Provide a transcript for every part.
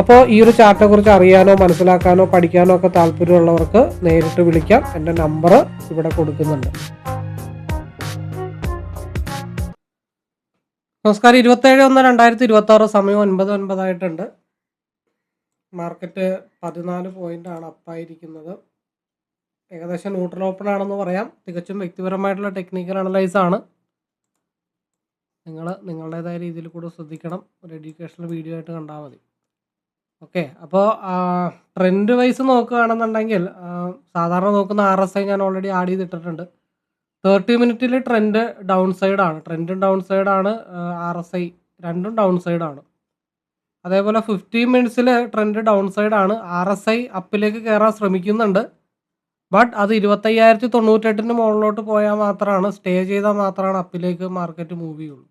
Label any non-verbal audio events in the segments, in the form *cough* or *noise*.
അപ്പോൾ ഈ ഒരു ചാർട്ടിനെ കുറിച്ച് അറിയാനോ മനസ്സിലാക്കാനോ പഠിക്കാനോ ഒക്കെ താല്പര്യമുള്ളവർക്ക് നേരിട്ട് വിളിക്കാം. എന്റെ നമ്പർ ഇവിടെ കൊടുക്കുന്നുണ്ട്. നമസ്കാരം. ഇരുപത്തേഴ് ഒന്ന് രണ്ടായിരത്തി ഇരുപത്തി ആറ് സമയം ഒൻപത് ഒൻപതായിട്ടുണ്ട്. മാർക്കറ്റ് പതിനാല് പോയിന്റ് ആണ് അപ്പായിരിക്കുന്നത്. ഏകദേശം ന്യൂട്രൽ ഓപ്പൺ ആണെന്ന് പറയാം. തികച്ചും വ്യക്തിപരമായിട്ടുള്ള ടെക്നിക്കൽ അനലൈസ് ആണ്. നിങ്ങൾ നിങ്ങളുടേതായ രീതിയിൽ കൂടെ ശ്രദ്ധിക്കണം. ഒരു എഡ്യൂക്കേഷണൽ വീഡിയോ ആയിട്ട് കണ്ടാൽ മതി. ഓക്കെ. അപ്പോൾ ട്രെൻഡ് വൈസ് നോക്കുകയാണെന്നുണ്ടെങ്കിൽ സാധാരണ നോക്കുന്ന ആർ എസ് ഐ ഞാൻ ഓൾറെഡി ആഡ് ചെയ്തിട്ടിട്ടുണ്ട്. തേർട്ടി മിനിറ്റിൽ ട്രെൻഡ് ഡൗൺ സൈഡാണ് ട്രെൻഡും ഡൗൺ സൈഡാണ് ആർ എസ് ഐ രണ്ടും ഡൗൺ സൈഡാണ് അതേപോലെ ഫിഫ്റ്റീൻ മിനിറ്റ്സിൽ ട്രെൻഡ് ഡൗൺ സൈഡാണ് ആർ എസ് ഐ അപ്പിലേക്ക് കയറാൻ ശ്രമിക്കുന്നുണ്ട്. ബട്ട് അത് ഇരുപത്തയ്യായിരത്തി തൊണ്ണൂറ്റെട്ടിന് മുകളിലോട്ട് പോയാൽ മാത്രമാണ് സ്റ്റേ ചെയ്താൽ മാത്രമാണ് അപ്പിലേക്ക് മാർക്കറ്റ് മൂവ് ചെയ്യുള്ളൂ.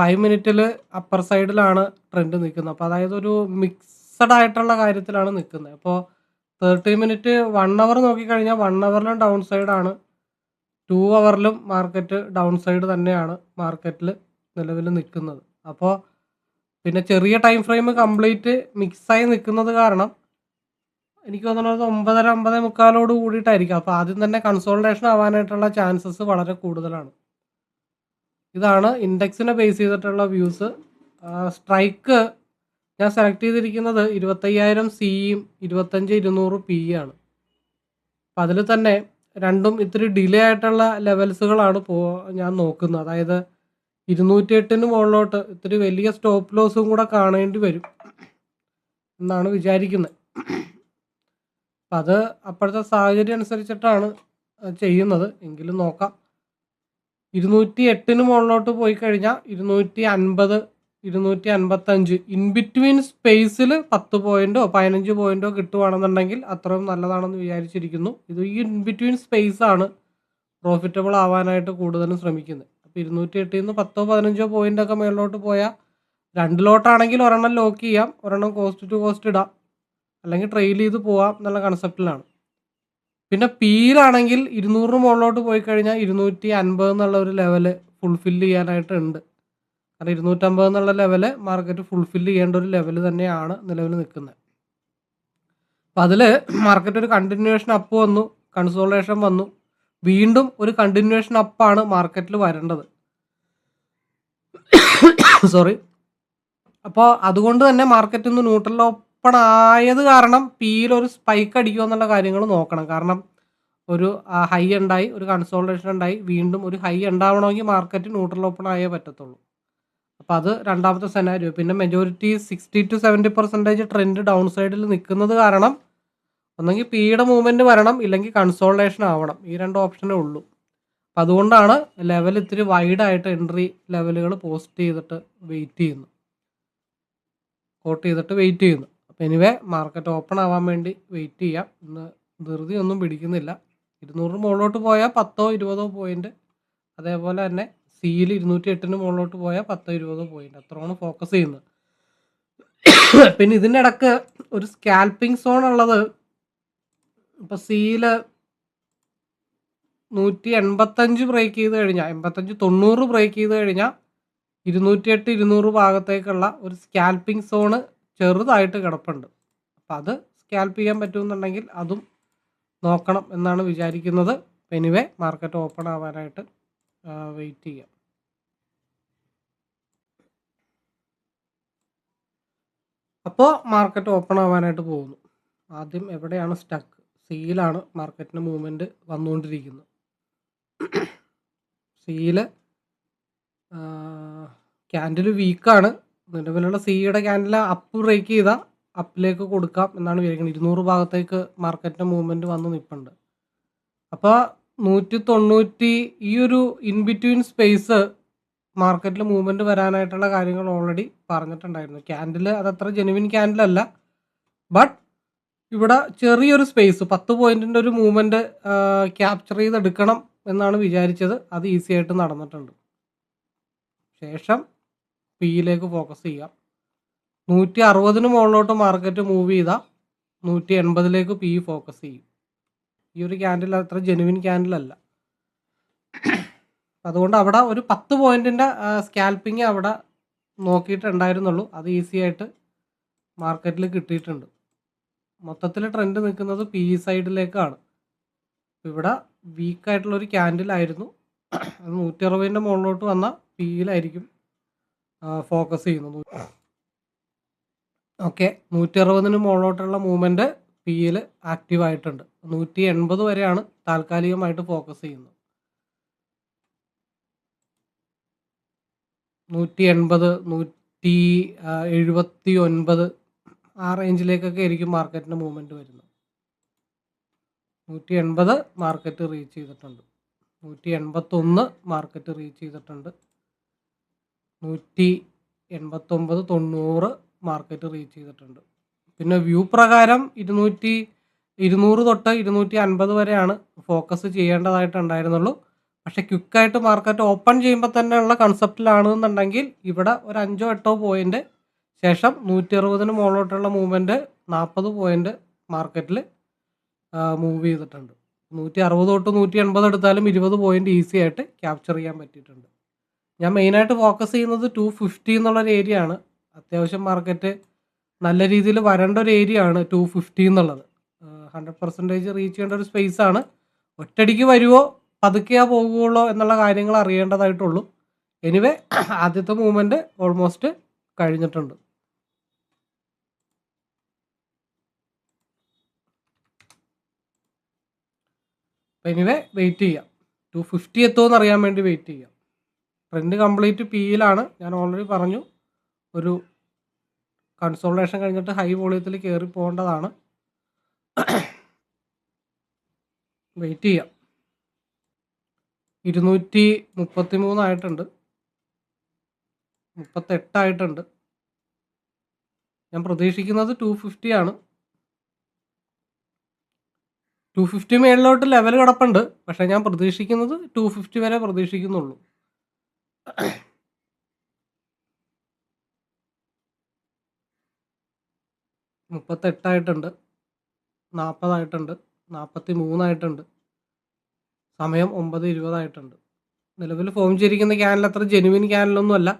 ഫൈവ് മിനിറ്റിൽ അപ്പർ സൈഡിലാണ് ട്രെൻഡ് നിൽക്കുന്നത് അപ്പോൾ അതായത് ഒരു മിക്സഡ് ആയിട്ടുള്ള കാര്യത്തിലാണ് നിൽക്കുന്നത് അപ്പോൾ തേർട്ടി മിനിറ്റ് വൺ അവർ നോക്കിക്കഴിഞ്ഞാൽ വൺ അവറിലും ഡൗൺ സൈഡാണ് ടു അവറിലും മാർക്കറ്റ് ഡൗൺ സൈഡ് തന്നെയാണ് മാർക്കറ്റിൽ നിലവിൽ നിൽക്കുന്നത് അപ്പോൾ പിന്നെ ചെറിയ ടൈം ഫ്രെയിം കംപ്ലീറ്റ് മിക്സായി നിൽക്കുന്നത് കാരണം എനിക്ക് തോന്നുന്നത് ഒമ്പതര ഒമ്പതേ മുക്കാലോട് കൂടിയിട്ടായിരിക്കും. അപ്പോൾ ആദ്യം തന്നെ കൺസോൾട്ടേഷൻ ആവാനായിട്ടുള്ള ചാൻസസ് വളരെ കൂടുതലാണ്. ഇതാണ് ഇൻഡെക്സിനെ ബേസ് ചെയ്തിട്ടുള്ള വ്യൂസ് സ്ട്രൈക്ക് ഞാൻ സെലക്ട് ചെയ്തിരിക്കുന്നത് ഇരുപത്തയ്യായിരം സിയും ഇരുപത്തഞ്ച് ഇരുന്നൂറ് പി ആണ് അപ്പം അതിൽ തന്നെ രണ്ടും ഇത്തിരി ഡിലേ ആയിട്ടുള്ള ലെവൽസുകളാണ് പോ ഞാൻ നോക്കുന്നത്. അതായത് ഇരുന്നൂറ്റി എട്ടിന് മുകളിലോട്ട് ഇത്തിരി വലിയ സ്റ്റോപ്പ് ലോസും കൂടെ കാണേണ്ടി വരും എന്നാണ് വിചാരിക്കുന്നത്. അപ്പം അത് അപ്പോഴത്തെ സാഹചര്യം അനുസരിച്ചിട്ടാണ് ചെയ്യുന്നത്. എങ്കിലും നോക്കാം. ഇരുന്നൂറ്റി എട്ടിന് മുകളിലോട്ട് പോയി കഴിഞ്ഞാൽ ഇരുന്നൂറ്റി അൻപത് ഇരുന്നൂറ്റി അൻപത്തഞ്ച് ഇൻ ബിറ്റ്വീൻ സ്പേസിൽ പത്ത് പോയിന്റോ പതിനഞ്ച് പോയിന്റോ കിട്ടുവാണെന്നുണ്ടെങ്കിൽ അത്രയും നല്ലതാണെന്ന് വിചാരിച്ചിരിക്കുന്നു. ഇത് ഈ ഇൻ ബിറ്റ്വീൻ സ്പേസ് ആണ് പ്രോഫിറ്റബിൾ ആവാനായിട്ട് കൂടുതലും ശ്രമിക്കുന്നത്. അപ്പോൾ ഇരുന്നൂറ്റി എട്ടിൽ നിന്ന് പത്തോ പതിനഞ്ചോ പോയിന്റ് ഒക്കെ മേളിലോട്ട് പോയാൽ രണ്ട് ലോട്ടാണെങ്കിൽ ഒരെണ്ണം ലോക്ക് ചെയ്യാം ഒരെണ്ണം കോസ്റ്റ് ടു കോസ്റ്റ് ഇടാം അല്ലെങ്കിൽ ട്രെയിൽ ചെയ്ത് പോവാം എന്നുള്ള കൺസെപ്റ്റിലാണ് പിന്നെ പീലാണെങ്കിൽ ഇരുന്നൂറിന് മുകളിലോട്ട് പോയി കഴിഞ്ഞാൽ ഇരുന്നൂറ്റി അൻപത് എന്നുള്ള ഒരു ലെവൽ ഫുൾഫില്ല് ചെയ്യാനായിട്ട് ഉണ്ട് കാരണം ഇരുന്നൂറ്റമ്പത് എന്നുള്ള ലെവൽ മാർക്കറ്റ് ഫുൾഫില്ല് ചെയ്യേണ്ട ഒരു ലെവൽ തന്നെയാണ് നിലവിൽ നിൽക്കുന്നത്. അപ്പം അതിൽ മാർക്കറ്റ് ഒരു കണ്ടിന്യൂവേഷൻ അപ്പ് വന്നു കൺസോളേഷൻ വന്നു. വീണ്ടും ഒരു കണ്ടിന്യൂവേഷൻ അപ്പാണ് മാർക്കറ്റിൽ വരേണ്ടത്. *coughs* സോറി അപ്പോൾ അതുകൊണ്ട് തന്നെ മാർക്കറ്റ് ഒന്ന് ന്യൂട്രൽ ഓപ്പൺ ആയത് കാരണം പിയിൽ ഒരു സ്പൈക്ക് അടിക്കുമോ എന്നുള്ള കാര്യങ്ങൾ നോക്കണം. കാരണം ഒരു ഹൈ ഉണ്ടായി ഒരു കൺസോൾട്ടേഷൻ ഉണ്ടായി വീണ്ടും ഒരു ഹൈ ഉണ്ടാവണമെങ്കിൽ മാർക്കറ്റ് ന്യൂട്രൽ ഓപ്പൺ ആയേ പറ്റത്തുള്ളൂ. അപ്പോൾ അത് രണ്ടാമത്തെ സെനാരിയോ പിന്നെ majority sixty to seventy percentage trend down സൈഡിൽ നിൽക്കുന്നത് കാരണം ഒന്നെങ്കിൽ പിയുടെ മൂവ്മെന്റ് വരണം ഇല്ലെങ്കിൽ കൺസോൾട്ടേഷൻ ആവണം. ഈ രണ്ട് ഓപ്ഷനേ ഉള്ളൂ. അപ്പം അതുകൊണ്ടാണ് ലെവൽ ഇത്തിരി വൈഡായിട്ട് എൻട്രി ലെവലുകൾ പോസ്റ്റ് ചെയ്തിട്ട് വെയിറ്റ് ചെയ്യുന്നു. കോട്ട് ചെയ്തിട്ട് വെയിറ്റ് ചെയ്യുന്നു. എനിവേ മാർക്കറ്റ് ഓപ്പൺ ആവാൻ വേണ്ടി വെയിറ്റ് ചെയ്യാം. ഇന്ന് ധൃതി ഒന്നും പിടിക്കുന്നില്ല. ഇരുന്നൂറിന് മുകളിലോട്ട് പോയാൽ പത്തോ ഇരുപതോ പോയിന്റ് അതേപോലെ തന്നെ സിയിൽ ഇരുന്നൂറ്റി എട്ടിന് മുകളിലോട്ട് പോയാൽ പത്തോ ഇരുപതോ പോയിന്റ് അത്രയാണ് ഫോക്കസ് ചെയ്യുന്നത്. പിന്നെ ഇതിന്റെ ഇടയ്ക്ക് ഒരു സ്കാൽപ്പിംഗ് സോൺ ഉള്ളത് ഇപ്പോൾ സിയിൽ നൂറ്റി എൺപത്തഞ്ച് ബ്രേക്ക് ചെയ്ത് കഴിഞ്ഞാൽ എൺപത്തഞ്ച് തൊണ്ണൂറ് ബ്രേക്ക് ചെയ്ത് കഴിഞ്ഞാൽ ഇരുന്നൂറ്റി എട്ട് ഇരുന്നൂറ് ഭാഗത്തേക്കുള്ള ഒരു സ്കാൽപ്പിംഗ് സോണ് ചെറുതായിട്ട് കിടപ്പുണ്ട്. അപ്പം അത് സ്കാൽപ്പ് ചെയ്യാൻ പറ്റുമെന്നുണ്ടെങ്കിൽ അതും നോക്കണം എന്നാണ് വിചാരിക്കുന്നത്. എനിവേ മാർക്കറ്റ് ഓപ്പൺ ആവാനായിട്ട് വെയിറ്റ് ചെയ്യാം. അപ്പോൾ മാർക്കറ്റ് ഓപ്പൺ ആവാനായിട്ട് പോകുന്നു. ആദ്യം എവിടെയാണ് സ്റ്റക്ക് സിയിലാണ് മാർക്കറ്റിന് മൂവ്മെന്റ് വന്നുകൊണ്ടിരിക്കുന്നത്. സിയിൽ ക്യാൻഡിൽ വീക്കാണ് നിലവിലുള്ള സിയുടെ ക്യാൻഡിൽ അപ്പ് ബ്രേക്ക് ചെയ്താൽ അപ്പിലേക്ക് കൊടുക്കാം എന്നാണ് വിചാരിക്കുന്നത് ഇരുന്നൂറ് ഭാഗത്തേക്ക് മാർക്കറ്റിന്റെ മൂവ്മെന്റ് വന്ന് നിൽപ്പുണ്ട് അപ്പോൾ നൂറ്റി തൊണ്ണൂറ്റി ഈ ഒരു ഇൻ ബിറ്റ്വീൻ സ്പേസ് മാർക്കറ്റിൽ മൂവ്മെന്റ് വരാനായിട്ടുള്ള കാര്യങ്ങൾ ഓൾറെഡി പറഞ്ഞിട്ടുണ്ടായിരുന്നു. ക്യാൻഡിൽ അതത്ര ജെനുവിൻ ക്യാൻഡിലല്ല ബട്ട് ഇവിടെ ചെറിയൊരു സ്പേസ് പത്ത് പോയിന്റിന്റെ ഒരു മൂവ്മെന്റ് ക്യാപ്ചർ ചെയ്തെടുക്കണം എന്നാണ് വിചാരിച്ചത്. അത് ഈസി ആയിട്ട് നടന്നിട്ടുണ്ട്. ശേഷം പിയിലേക്ക് ഫോക്കസ് ചെയ്യാം. നൂറ്റി അറുപതിന് മുകളിലോട്ട് മാർക്കറ്റ് മൂവ് ചെയ്താൽ നൂറ്റി എൺപതിലേക്ക് പി ഫോക്കസ് ചെയ്യും. ഈ ഒരു ക്യാൻഡിൽ അത്ര ജെനുവിൻ ക്യാൻഡിലല്ല അതുകൊണ്ട് അവിടെ ഒരു പത്ത് പോയിന്റിന്റെ സ്കാൽപ്പിംഗ് അവിടെ നോക്കിയിട്ടുണ്ടായിരുന്നുള്ളൂ. അത് ഈസി ആയിട്ട് മാർക്കറ്റിൽ കിട്ടിയിട്ടുണ്ട്. മൊത്തത്തിൽ ട്രെൻഡ് നിൽക്കുന്നത് പി സൈഡിലേക്കാണ് ഇവിടെ വീക്കായിട്ടുള്ളൊരു ക്യാൻഡിലായിരുന്നു അത് നൂറ്റി അറുപതിന്റെ മുകളിലോട്ട് വന്ന പിയിലായിരിക്കും ഫോക്കസ് ചെയ്യുന്നത് ഓക്കെ നൂറ്റി അറുപതിന് മുകളിലോട്ടുള്ള മൂവ്മെന്റ് പിയിൽ ആക്റ്റീവ് ആയിട്ടുണ്ട്. നൂറ്റി എൺപത് വരെയാണ് താൽക്കാലികമായിട്ട് ഫോക്കസ് ചെയ്യുന്നത്. നൂറ്റി എൺപത് നൂറ്റി എഴുപത്തി ഒൻപത് ആ റേഞ്ചിലേക്കൊക്കെ ആയിരിക്കും മാർക്കറ്റിന് മൂവ്മെന്റ് വരുന്നത്. നൂറ്റി എൺപത് മാർക്കറ്റ് റീച്ച് ചെയ്തിട്ടുണ്ട്. നൂറ്റി എൺപത്തൊന്ന് മാർക്കറ്റ് റീച്ച് ചെയ്തിട്ടുണ്ട്. നൂറ്റി എൺപത്തൊമ്പത് തൊണ്ണൂറ് മാർക്കറ്റ് റീച്ച് ചെയ്തിട്ടുണ്ട്. പിന്നെ വ്യൂ പ്രകാരം ഇരുന്നൂറ്റി ഇരുന്നൂറ് തൊട്ട് ഇരുന്നൂറ്റി അൻപത് വരെയാണ് ഫോക്കസ് ചെയ്യേണ്ടതായിട്ടുണ്ടായിരുന്നുള്ളൂ പക്ഷെ ക്വിക്കായിട്ട് മാർക്കറ്റ് ഓപ്പൺ ചെയ്യുമ്പോൾ തന്നെയുള്ള കൺസെപ്റ്റിലാണെന്നുണ്ടെങ്കിൽ ഇവിടെ ഒരു അഞ്ചോ എട്ടോ പോയിന്റ് ശേഷം നൂറ്റി അറുപതിന് മുകളിലോട്ടുള്ള മൂവ്മെന്റ് നാൽപ്പത് പോയിന്റ് മാർക്കറ്റിൽ മൂവ് ചെയ്തിട്ടുണ്ട്. നൂറ്റി അറുപത് തൊട്ട് നൂറ്റി എൺപത് എടുത്താലും ഇരുപത് പോയിന്റ് ഈസി ആയിട്ട് ക്യാപ്ചർ ചെയ്യാൻ പറ്റിയിട്ടുണ്ട്. ഞാൻ മെയിനായിട്ട് ഫോക്കസ് ചെയ്യുന്നത് ടു ഫിഫ്റ്റി എന്നുള്ളൊരു ഏരിയ ആണ്. അത്യാവശ്യം മാർക്കറ്റ് നല്ല രീതിയിൽ വരേണ്ട ഒരു ഏരിയ ആണ് ടു ഫിഫ്റ്റി എന്നുള്ളത് ഹൺഡ്രഡ് പെർസെന്റേജ് റീച്ച് ചെയ്യേണ്ട ഒരു സ്പേസ് ആണ്. ഒറ്റടിക്ക് വരുമോ പതുക്കെയാ പോകുകയുള്ളോ എന്നുള്ള കാര്യങ്ങൾ അറിയേണ്ടതായിട്ടുള്ളൂ. എനിവേ *coughs* ആദ്യത്തെ മൂവ്മെന്റ് ഓൾമോസ്റ്റ് കഴിഞ്ഞിട്ടുണ്ട്. എനിവേ വെയിറ്റ് ചെയ്യാം. ടു ഫിഫ്റ്റി എത്തുമോ എന്നറിയാൻ വേണ്ടി വെയിറ്റ് ചെയ്യാം. ട്രെൻഡ് കംപ്ലീറ്റ് പിയിലാണ് ഞാൻ ഓൾറെഡി പറഞ്ഞു. ഒരു കൺസോൾട്ടേഷൻ കഴിഞ്ഞിട്ട് ഹൈ വോളിയത്തിൽ കയറി പോകേണ്ടതാണ്. വെയിറ്റ് ചെയ്യാം. ഇരുന്നൂറ്റി മുപ്പത്തി മൂന്നായിട്ടുണ്ട് മുപ്പത്തെട്ടായിട്ടുണ്ട് ഞാൻ പ്രതീക്ഷിക്കുന്നത് ടു ഫിഫ്റ്റി ആണ്. ടു ഫിഫ്റ്റി മേളിലോട്ട് ലെവൽ കിടപ്പുണ്ട്. പക്ഷേ ഞാൻ പ്രതീക്ഷിക്കുന്നത് ടു ഫിഫ്റ്റി വരെ പ്രതീക്ഷിക്കുന്നുള്ളൂ. മുപ്പത്തെട്ടായിട്ടുണ്ട്. നാൽപ്പതായിട്ടുണ്ട് നാൽപ്പത്തി മൂന്നായിട്ടുണ്ട് സമയം ഒമ്പത് ഇരുപതായിട്ടുണ്ട്. നിലവിൽ ഫോം ചെയ്തിരിക്കുന്ന ക്യാനൽ അത്ര ജെനുവിൻ ക്യാനലൊന്നും അല്ല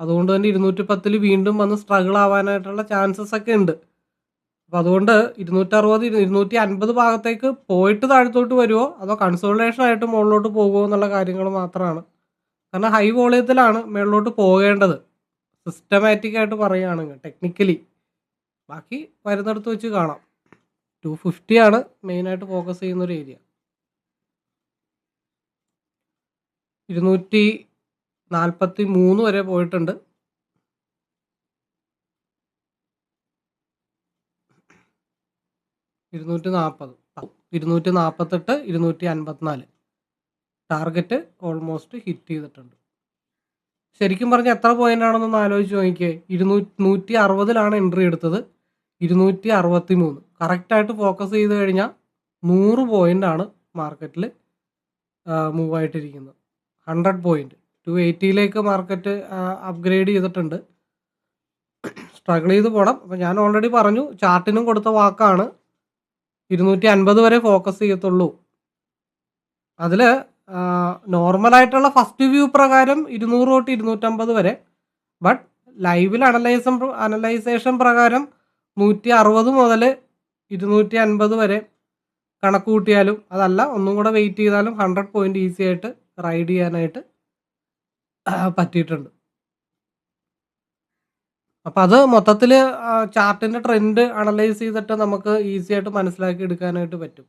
അതുകൊണ്ട് തന്നെ ഇരുന്നൂറ്റി പത്തിൽ വീണ്ടും വന്ന് സ്ട്രഗിൾ ആവാനായിട്ടുള്ള ചാൻസസ് ഒക്കെ ഉണ്ട്. അപ്പം അതുകൊണ്ട് ഇരുന്നൂറ്ററുപത് ഇരുന്നൂറ്റി അൻപത് ഭാഗത്തേക്ക് പോയിട്ട് താഴത്തോട്ട് വരുമോ അതോ കൺസോൾട്ടേഷൻ ആയിട്ട് മുകളിലോട്ട് പോകുമോ എന്നുള്ള കാര്യങ്ങൾ മാത്രമാണ്. കാരണം ഹൈ വോളിയത്തിലാണ് മുകളിലോട്ട് പോകേണ്ടത്. സിസ്റ്റമാറ്റിക് ആയിട്ട് പറയുകയാണെങ്കിൽ ടെക്നിക്കലി ബാക്കി വരുന്നിടത്ത് വെച്ച് കാണാം. ടു ഫിഫ്റ്റി ആണ് മെയിനായിട്ട് ഫോക്കസ് ചെയ്യുന്ന ഒരു ഏരിയ ഇരുന്നൂറ്റി നാൽപ്പത്തി മൂന്ന് വരെ പോയിട്ടുണ്ട്. ഇരുന്നൂറ്റി നാൽപ്പത് ഇരുന്നൂറ്റി നാൽപ്പത്തെട്ട് ഇരുന്നൂറ്റി അൻപത്തിനാല് ടാർഗറ്റ് ഓൾമോസ്റ്റ് ഹിറ്റ് ചെയ്തിട്ടുണ്ട്. ശരിക്കും പറഞ്ഞാൽ എത്ര പോയിന്റ് ആണെന്നൊന്ന് ആലോചിച്ച് നോക്കിയേ. ഇരുന്നൂറ്റി നൂറ്റി അറുപതിലാണ് എൻട്രി എടുത്തത്. ഇരുന്നൂറ്റി അറുപത്തി മൂന്ന് കറക്റ്റായിട്ട് ഫോക്കസ് ചെയ്ത് കഴിഞ്ഞാൽ നൂറ് പോയിന്റ് ആണ് മാർക്കറ്റിൽ മൂവ് ആയിട്ടിരിക്കുന്നത്. ഹൺഡ്രഡ് പോയിന്റ് ടു എയ്റ്റിയിലേക്ക് മാർക്കറ്റ് അപ്ഗ്രേഡ് ചെയ്തിട്ടുണ്ട്. സ്ട്രഗിൾ ചെയ്ത് പോകണം അപ്പം ഞാൻ ഓൾറെഡി പറഞ്ഞു ചാർട്ടിനും കൊടുത്ത വാക്കാണ്. ഇരുന്നൂറ്റി അൻപത് വരെ ഫോക്കസ് ചെയ്യത്തുള്ളൂ. അതിൽ നോർമലായിട്ടുള്ള ഫസ്റ്റ് വ്യൂ പ്രകാരം ഇരുന്നൂറ് തൊട്ട് ഇരുന്നൂറ്റമ്പത് വരെ. ബട്ട് ലൈവിൽ അനലൈസം അനലൈസേഷൻ പ്രകാരം നൂറ്റി അറുപത് മുതൽ ഇരുന്നൂറ്റി അൻപത് വരെ കണക്ക് കൂട്ടിയാലും അതല്ല ഒന്നും കൂടെ വെയിറ്റ് ചെയ്താലും ഹൺഡ്രഡ് പോയിന്റ് ഈസി ആയിട്ട് റൈഡ് ചെയ്യാനായിട്ട് പറ്റിയിട്ടുണ്ട്. അപ്പം അത് മൊത്തത്തിൽ ചാർട്ടിന്റെ ട്രെൻഡ് അനലൈസ് ചെയ്തിട്ട് നമുക്ക് ഈസി ആയിട്ട് മനസ്സിലാക്കി എടുക്കാനായിട്ട് പറ്റും.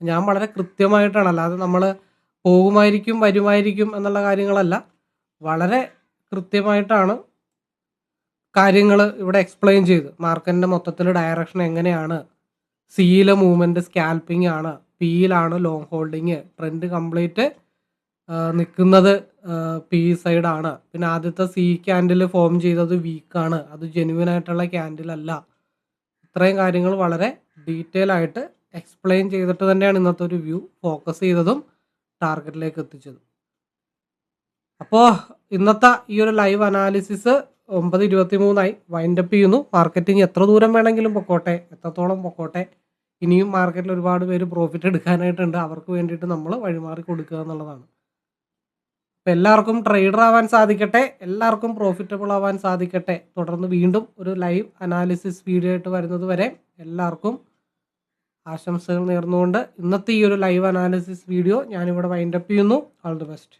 ഞാൻ വളരെ കൃത്യമായിട്ടാണ് അല്ലാതെ നമ്മൾ പോകുമായിരിക്കും വരുമായിരിക്കും എന്നുള്ള കാര്യങ്ങളല്ല. വളരെ കൃത്യമായിട്ടാണ് കാര്യങ്ങൾ ഇവിടെ എക്സ്പ്ലെയിൻ ചെയ്ത്. മാർക്കറ്റിന്റെ മൊത്തത്തിൽ ഡയറക്ഷൻ എങ്ങനെയാണ്? സിയിലെ മൂവ്മെന്റ് സ്കാൽപ്പിംഗ് ആണ്. പിയിലാണ് ലോങ് ഹോൾഡിങ് ട്രെൻഡ് കംപ്ലീറ്റ് നിൽക്കുന്നത് പി സൈഡാണ് പിന്നെ ആദ്യത്തെ സി ക്യാൻഡിൽ ഫോം ചെയ്തത് വീക്കാണ് അത് ജെനുവിൻ ആയിട്ടുള്ള ക്യാൻഡിൽ അല്ല. ഇത്രയും കാര്യങ്ങൾ വളരെ ഡീറ്റെയിൽ ആയിട്ട് എക്സ്പ്ലെയിൻ ചെയ്തിട്ട് തന്നെയാണ് ഇന്നത്തെ ഒരു വ്യൂ ഫോക്കസ് ചെയ്തതും ടാർഗറ്റിലേക്ക് എത്തിച്ചത്. അപ്പോൾ ഇന്നത്തെ ഈ ഒരു ലൈവ് അനാലിസിസ് ഒമ്പത് ഇരുപത്തി മൂന്നായി വൈൻഡപ്പ് ചെയ്യുന്നു. മാർക്കറ്റിംഗ് എത്ര ദൂരം വേണമെങ്കിലും പൊക്കോട്ടെ എത്രത്തോളം പൊക്കോട്ടെ ഇനിയും മാർക്കറ്റിൽ ഒരുപാട് പേര് പ്രോഫിറ്റ് എടുക്കാനായിട്ടുണ്ട്. അവർക്ക് വേണ്ടിയിട്ട് നമ്മൾ വഴിമാറി കൊടുക്കുക എന്നുള്ളതാണ്. അപ്പം എല്ലാവർക്കും ട്രേഡർ ആവാൻ സാധിക്കട്ടെ എല്ലാവർക്കും പ്രോഫിറ്റബിൾ ആവാൻ സാധിക്കട്ടെ. തുടർന്ന് വീണ്ടും ഒരു ലൈവ് അനാലിസിസ് വീഡിയോ ആയിട്ട് വരുന്നത് വരെ എല്ലാവർക്കും ആശംസകൾ നേർന്നുകൊണ്ട് ഇന്നത്തെ ഈ ഒരു ലൈവ് അനാലിസിസ് വീഡിയോ ഞാനിവിടെ വൈൻഡപ്പ് ചെയ്യുന്നു. All the best